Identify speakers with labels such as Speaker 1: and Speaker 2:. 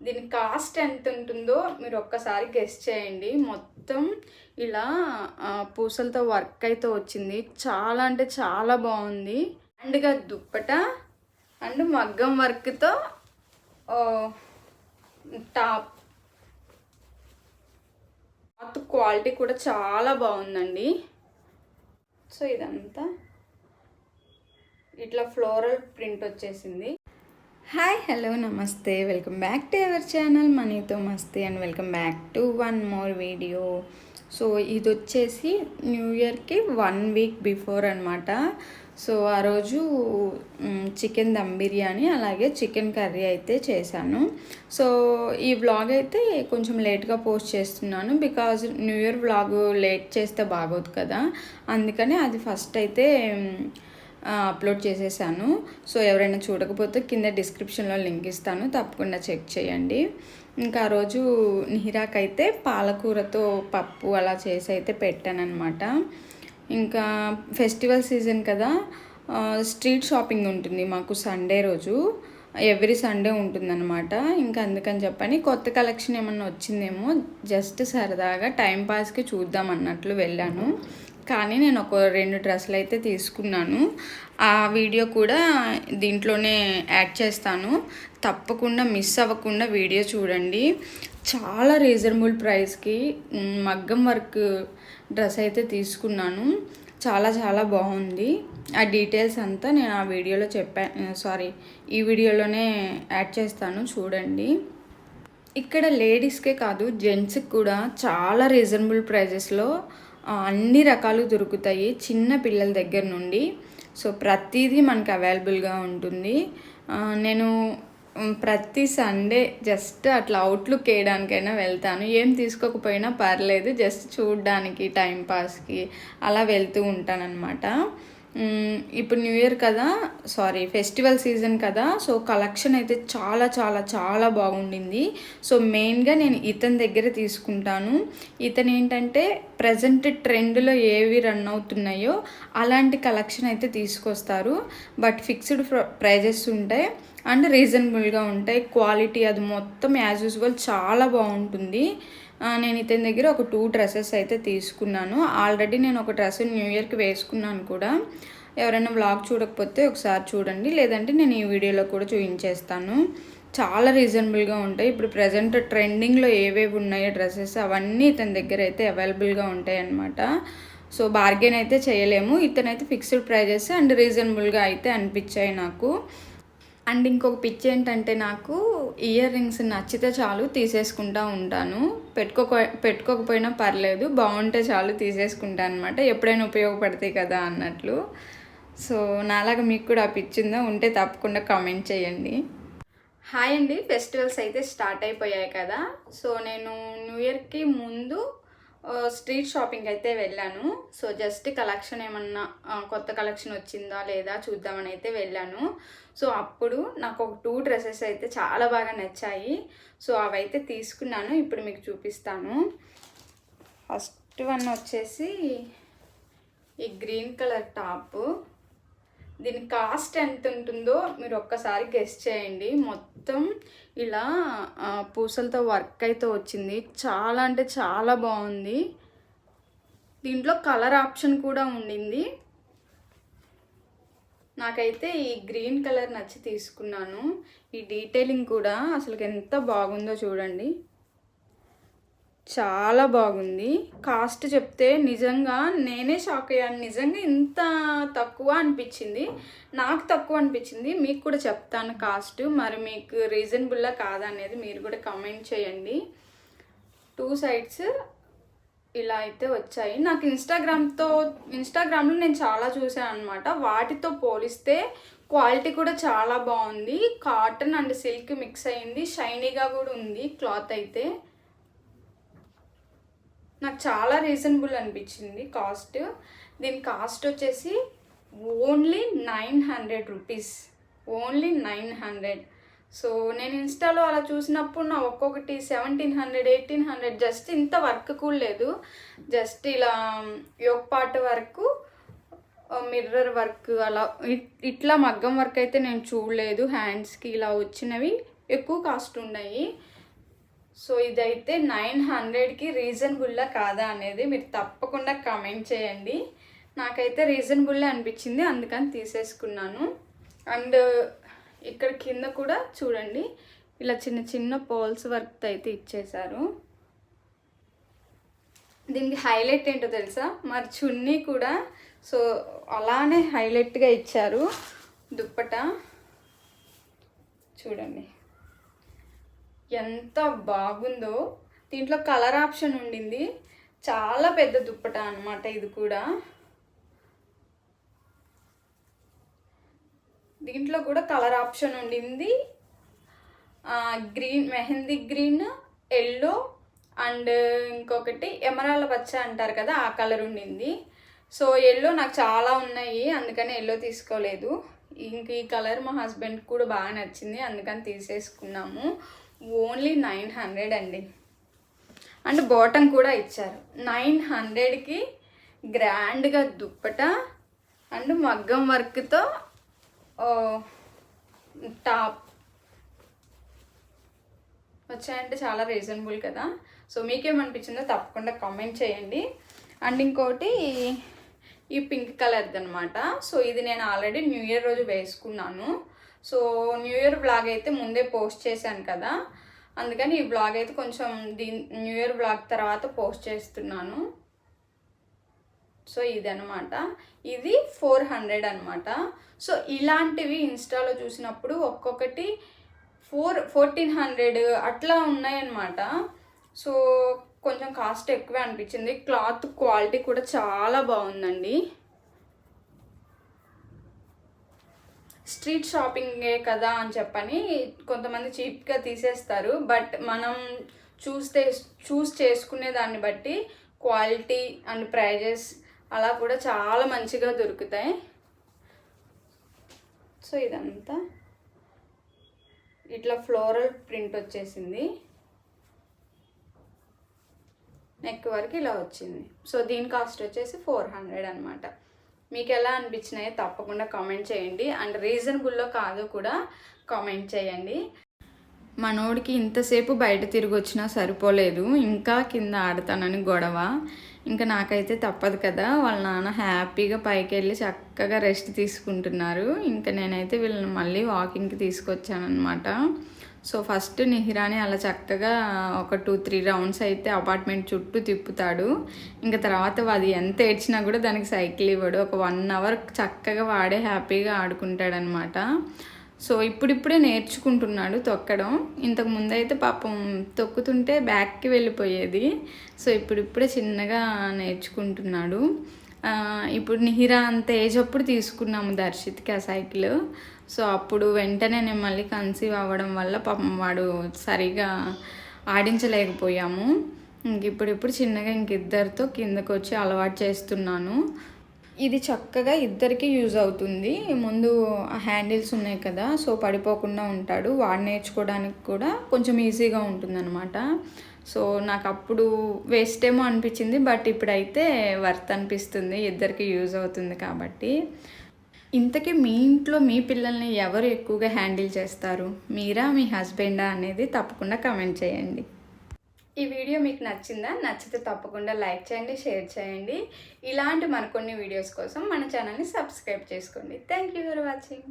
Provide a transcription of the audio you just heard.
Speaker 1: దీని కాస్ట్ ఎంత ఉంటుందో మీరు ఒక్కసారి గెస్ట్ చేయండి. మొత్తం ఇలా పూసలతో వర్క్ అయితే వచ్చింది. చాలా అంటే చాలా బాగుంది. అండ్గా దుప్పట అండ్ మగ్గం వర్క్తో టాప్. క్లాత్ క్వాలిటీ కూడా చాలా బాగుందండి. సో ఇదంతా. ఇట్లా ఫ్లోరల్ ప్రింట్ వచ్చేసింది. హాయ్ హలో నమస్తే. Welcome back to our channel మనీతో మస్తే and welcome back to one more video. So ఇది వచ్చేసి న్యూ ఇయర్కి వన్ వీక్ బిఫోర్ అనమాట సో ఆ రోజు చికెన్ దమ్ బిర్యానీ అలాగే చికెన్ కర్రీ అయితే చేశాను. సో ఈ వ్లాగ్ అయితే కొంచెం లేట్గా పోస్ట్ చేస్తున్నాను because new year vlog late చేస్తే బాగోదు కదా. అందుకని అది ఫస్ట్ అయితే అప్లోడ్ చేసేసాను. సో ఎవరైనా చూడకపోతే కింద డిస్క్రిప్షన్లో లింక్ ఇస్తాను. తప్పకుండా చెక్ చేయండి. ఇంకా ఆ రోజు నిహిరాక్ అయితే పాలకూరతో పప్పు అలా చేసి అయితే పెట్టానమాట ఇంకా ఫెస్టివల్ సీజన్ కదా స్ట్రీట్ షాపింగ్ ఉంటుంది మాకు సండే రోజు. ఎవ్రీ సండే ఉంటుందన్నమాట. ఇంకా అందుకని చెప్పని కొత్త కలెక్షన్ ఏమన్నా వచ్చిందేమో జస్ట్ సరదాగా టైం పాస్కి చూద్దాం అన్నట్లు వెళ్ళాను. కానీ నేను ఒక రెండు డ్రెస్సులు అయితే తీసుకున్నాను. ఆ వీడియో కూడా దీంట్లోనే యాడ్ చేస్తాను. తప్పకుండా మిస్ అవ్వకుండా వీడియో చూడండి. చాలా రీజనబుల్ ప్రైస్కి మగ్గం వర్క్ డ్రెస్ అయితే తీసుకున్నాను. చాలా చాలా బాగుంది. ఆ డీటెయిల్స్ అంతా నేను ఆ వీడియోలో చెప్పా సారీ ఈ వీడియోలోనే యాడ్ చేస్తాను చూడండి. ఇక్కడ లేడీస్కే కాదు జెంట్స్కి కూడా చాలా రీజనబుల్ ప్రైజెస్లో అన్ని రకాలు దొరుకుతాయి చిన్న పిల్లల దగ్గర నుండి. సో ప్రతిదీ మనకి అవైలబుల్గా ఉంటుంది. నేను ప్రతి సండే జస్ట్ అట్లా అవుట్లుక్ వేయడానికైనా వెళ్తాను. ఏం తీసుకోకపోయినా పర్లేదు జస్ట్ చూడడానికి టైంపాస్కి అలా వెళ్తూ ఉంటానన్నమాట. ఇప్పుడు న్యూ ఇయర్ కదా సారీ ఫెస్టివల్ సీజన్ కదా సో కలెక్షన్ అయితే చాలా చాలా చాలా బాగుండింది. సో మెయిన్గా నేను ఇతని దగ్గర తీసుకుంటాను. ఇతను ఏంటంటే ప్రజెంట్ ట్రెండ్లో ఏవి రన్ అవుతున్నాయో అలాంటి కలెక్షన్ అయితే తీసుకొస్తారు. బట్ ఫిక్స్డ్ ప్రైజెస్ ఉంటాయి. అండ్ రీజనబుల్గా ఉంటాయి. క్వాలిటీ అది మొత్తం యాజ్ యూజువల్ చాలా బాగుంటుంది. నేను ఇతని దగ్గర ఒక టూ డ్రెస్సెస్ అయితే తీసుకున్నాను. ఆల్రెడీ నేను ఒక డ్రెస్ న్యూ ఇయర్కి వేసుకున్నాను కూడా. ఎవరైనా వ్లాగ్ చూడకపోతే ఒకసారి చూడండి. లేదంటే నేను ఈ వీడియోలో కూడా చూపించేస్తాను. చాలా రీజనబుల్గా ఉంటాయి. ఇప్పుడు ప్రజెంట్ ట్రెండింగ్లో ఏవేవి ఉన్నాయో డ్రెస్సెస్ అవన్నీ ఇతని దగ్గర అయితే అవైలబుల్గా ఉంటాయి అన్నమాట సో బార్గెన్ అయితే చేయలేము. ఇతనైతే ఫిక్స్డ్ ప్రైజెస్ అండ్ రీజనబుల్గా అయితే అనిపించాయి నాకు. అండ్ ఇంకొక పిచ్ ఏంటంటే నాకు ఇయర్ రింగ్స్ నచ్చితే చాలు తీసేసుకుంటా ఉంటాను. పెట్టుకోక పెట్టుకోకపోయినా పర్లేదు బాగుంటే చాలు తీసేసుకుంటాను అనమాట ఎప్పుడైనా ఉపయోగపడతాయి కదా అన్నట్లు. సో నాలాగా మీకు కూడా ఆ పిచ్ ఉందా? ఉంటే తప్పకుండా కామెంట్ చేయండి. హాయ్ అండి. ఫెస్టివల్స్ అయితే స్టార్ట్ అయిపోయాయి కదా. సో నేను న్యూ ఇయర్కి ముందు స్ట్రీట్ షాపింగ్ అయితే వెళ్ళాను. సో జస్ట్ కలెక్షన్ ఏమన్నా కొత్త కలెక్షన్ వచ్చిందా లేదా చూద్దామని అయితే వెళ్ళాను. సో అప్పుడు నాకు ఒక టూ డ్రెస్సెస్ అయితే చాలా బాగా నచ్చాయి. సో అవైతే తీసుకున్నాను. ఇప్పుడు మీకు చూపిస్తాను. ఫస్ట్ వన్ వచ్చేసి ఈ గ్రీన్ కలర్ టాప్ దీని కాస్ట్ ఎంత ఉంటుందో మీరు ఒక్కసారి గెస్ట్ చేయండి. మొత్తం ఇలా పూసలతో వర్క్ అయితే వచ్చింది. చాలా అంటే చాలా బాగుంది. దీంట్లో కలర్ ఆప్షన్ కూడా ఉండింది. నాకైతే ఈ గ్రీన్ కలర్ నచ్చి తీసుకున్నాను. ఈ డీటెయిలింగ్ కూడా అసలు ఎంత బాగుందో చూడండి. చాలా బాగుంది. కాస్ట్ చెప్తే నిజంగా నేనే షాక్ అయ్యాను. నిజంగా ఇంత తక్కువ అనిపించింది. నాకు తక్కువ అనిపించింది. మీకు కూడా చెప్తాను కాస్ట్. మరి మీకు రీజనబుల్లా కాదా అనేది మీరు కూడా కమెంట్ చేయండి. టూ సైడ్స్ ఇలా అయితే వచ్చాయి. నాకు ఇన్స్టాగ్రామ్తో ఇన్స్టాగ్రామ్లో నేను చాలా చూసాను అనమాట వాటితో పోలిస్తే క్వాలిటీ కూడా చాలా బాగుంది. కాటన్ అండ్ సిల్క్ మిక్స్ అయింది. షైనీగా కూడా ఉంది క్లాత్ అయితే. నాకు చాలా రీజనబుల్ అనిపించింది కాస్ట్ దీని కాస్ట్ వచ్చేసి only nine hundred rupees only nine hundred so నేను ఇన్స్టాలో అలా చూసినప్పుడు నా ఒక్కొక్కటి seventeen hundred eighteen hundred just ఇంత వర్క్ కూడా లేదు. జస్ట్ ఇలా um, యోగ పార్ట్ వరకు మిర్రర్ వర్క్ అలా ఇట్- ఇట్లా మగ్గం వర్క్ అయితే నేను చూడలేదు. హ్యాండ్స్కి ఇలా వచ్చినవి ఎక్కువ కాస్ట్ ఉన్నాయి. సో ఇదైతే నైన్ హండ్రెడ్కి రీజనబుల్లా కాదా అనేది మీరు తప్పకుండా కమెంట్ చేయండి. నాకైతే రీజనబుల్లే అనిపించింది అందుకని తీసేసుకున్నాను. అండ్ ఇక్కడ కింద కూడా చూడండి ఇలా చిన్న చిన్న పోల్స్ వర్క్ అయితే ఇచ్చేశారు. దీనికి హైలైట్ ఏంటో తెలుసా? మరి చున్నీ కూడా సో అలానే హైలైట్గా ఇచ్చారు దుప్పట. చూడండి. ఎంత బాగుందో. దీంట్లో కలర్ ఆప్షన్ ఉండింది. చాలా పెద్ద దుప్పట అనమాట ఇది కూడా. దీంట్లో కూడా కలర్ ఆప్షన్ ఉండింది. Green mehndi green yellow and ఇంకొకటి ఎమరాల పచ్చ అంటారు కదా ఆ కలర్ ఉండింది. సో ఎల్లో నాకు చాలా ఉన్నాయి. అందుకని ఎల్లో తీసుకోలేదు. ఇంక ఈ కలర్ మా హస్బెండ్ కూడా బాగా నచ్చింది. అందుకని తీసేసుకున్నాము. ఓన్లీ నైన్ హండ్రెడ్ అండి. అండ్ బాటమ్ కూడా ఇచ్చారు. నైన్ హండ్రెడ్కి గ్రాండ్గా దుప్పట అండ్ మగ్గం వర్క్తో టాప్. వచ్చాయంటే చాలా రీజనబుల్ కదా. సో మీకేమనిపించిందో తప్పకుండా కామెంట్ చేయండి. అండ్ ఇంకోటి ఈ పింక్ కలర్ది అనమాట సో ఇది నేను ఆల్రెడీ న్యూ ఇయర్ రోజు వేసుకున్నాను. సో న్యూ ఇయర్ బ్లాగ్ అయితే ముందే పోస్ట్ చేశాను కదా. అందుకని ఈ బ్లాగ్ అయితే కొంచెం దీని న్యూ ఇయర్ బ్లాగ్ తర్వాత పోస్ట్ చేస్తున్నాను. సో ఇదనమాట ఇది ఫోర్ హండ్రెడ్ అనమాట సో ఇలాంటివి ఇన్స్టాలో చూసినప్పుడు ఒక్కొక్కటి ఫోర్ ఫోర్టీన్ హండ్రెడ్ అట్లా ఉన్నాయన్నమాట. సో కొంచెం కాస్ట్ ఎక్కువే అనిపించింది. క్లాత్ క్వాలిటీ కూడా చాలా బాగుందండి. స్ట్రీట్ షాపింగే కదా అని చెప్పని కొంతమంది చీప్గా తీసేస్తారు. బట్ మనం చూస్తే చూస్ చేసుకునే దాన్ని బట్టి క్వాలిటీ అండ్ ప్రైజెస్ అలా కూడా చాలా మంచిగా దొరుకుతాయి. సో ఇదంతా. ఇట్లా ఫ్లోరల్ ప్రింట్ వచ్చేసింది. నెక్ వరకు ఇలా వచ్చింది. సో దీని కాస్ట్ వచ్చేసి ఫోర్ హండ్రెడ్ అనమాట మీకు ఎలా అనిపించినాయో తప్పకుండా కామెంట్ చేయండి. అండ్ రీజనబుల్లో కాదు కూడా కామెంట్ చేయండి. మనోడికి ఇంతసేపు బయట తిరిగి వచ్చినా సరిపోలేదు. ఇంకా కింద ఆడతానని గొడవ. ఇంకా నాకైతే తప్పదు కదా. వాళ్ళ నాన్న హ్యాపీగా పైకి వెళ్ళి చక్కగా రెస్ట్ తీసుకుంటున్నారు. ఇంకా నేనైతే వీళ్ళని మళ్ళీ వాకింగ్కి తీసుకొచ్చానమాట సో ఫస్ట్ నిహిరాని అలా చక్కగా ఒక టూ త్రీ రౌండ్స్ అయితే అపార్ట్మెంట్ చుట్టూ తిప్పుతాడు. ఇంకా తర్వాత అది ఎంత ఏడ్చినా కూడా దానికి సైకిల్ ఇవ్వడు. ఒక వన్ అవర్ చక్కగా వాడే హ్యాపీగా ఆడుకుంటాడనమాట. సో ఇప్పుడిప్పుడే నేర్చుకుంటున్నాడు తొక్కడం. ఇంతకు ముందు అయితే పాపం తొక్కుతుంటే బ్యాక్కి వెళ్ళిపోయేది. సో ఇప్పుడిప్పుడే చిన్నగా నేర్చుకుంటున్నాడు. ఇప్పుడు నిహిరా అంత ఏజ్ అప్పుడు తీసుకున్నాము దర్శిత్కి ఆ సైకిల్. సో అప్పుడు వెంటనే నేను మళ్ళీ కన్సీవ్ అవ్వడం వల్ల పాపం వాడు సరిగా ఆడించలేకపోయాము. ఇంక ఇప్పుడు ఇప్పుడు చిన్నగా ఇంక ఇద్దరితో కిందకు వచ్చి అలవాటు చేస్తున్నాను. ఇది చక్కగా ఇద్దరికి యూజ్ అవుతుంది. ముందు హ్యాండిల్స్ ఉన్నాయి కదా సో పడిపోకుండా ఉంటాడు. వాడు నేర్చుకోవడానికి కూడా కొంచెం ఈజీగా ఉంటుందన్నమాట. సో నాకు అప్పుడు వేస్ట్ ఏమో అనిపించింది బట్ ఇప్పుడైతే వర్త్ అనిపిస్తుంది. ఇద్దరికి యూజ్ అవుతుంది కాబట్టి. ఇంతకీ మీ ఇంట్లో మీ పిల్లల్ని ఎవరు ఎక్కువగా హ్యాండిల్ చేస్తారు? మీరా మీ హస్బెండా అనేది తప్పకుండా కమెంట్ చేయండి. ఈ వీడియో మీకు నచ్చిందా నచ్చితే తప్పకుండా లైక్ చేయండి షేర్ చేయండి. ఇలాంటి మరికొన్ని వీడియోస్ కోసం మన ఛానల్ని సబ్స్క్రైబ్ చేసుకోండి. Thank you for watching.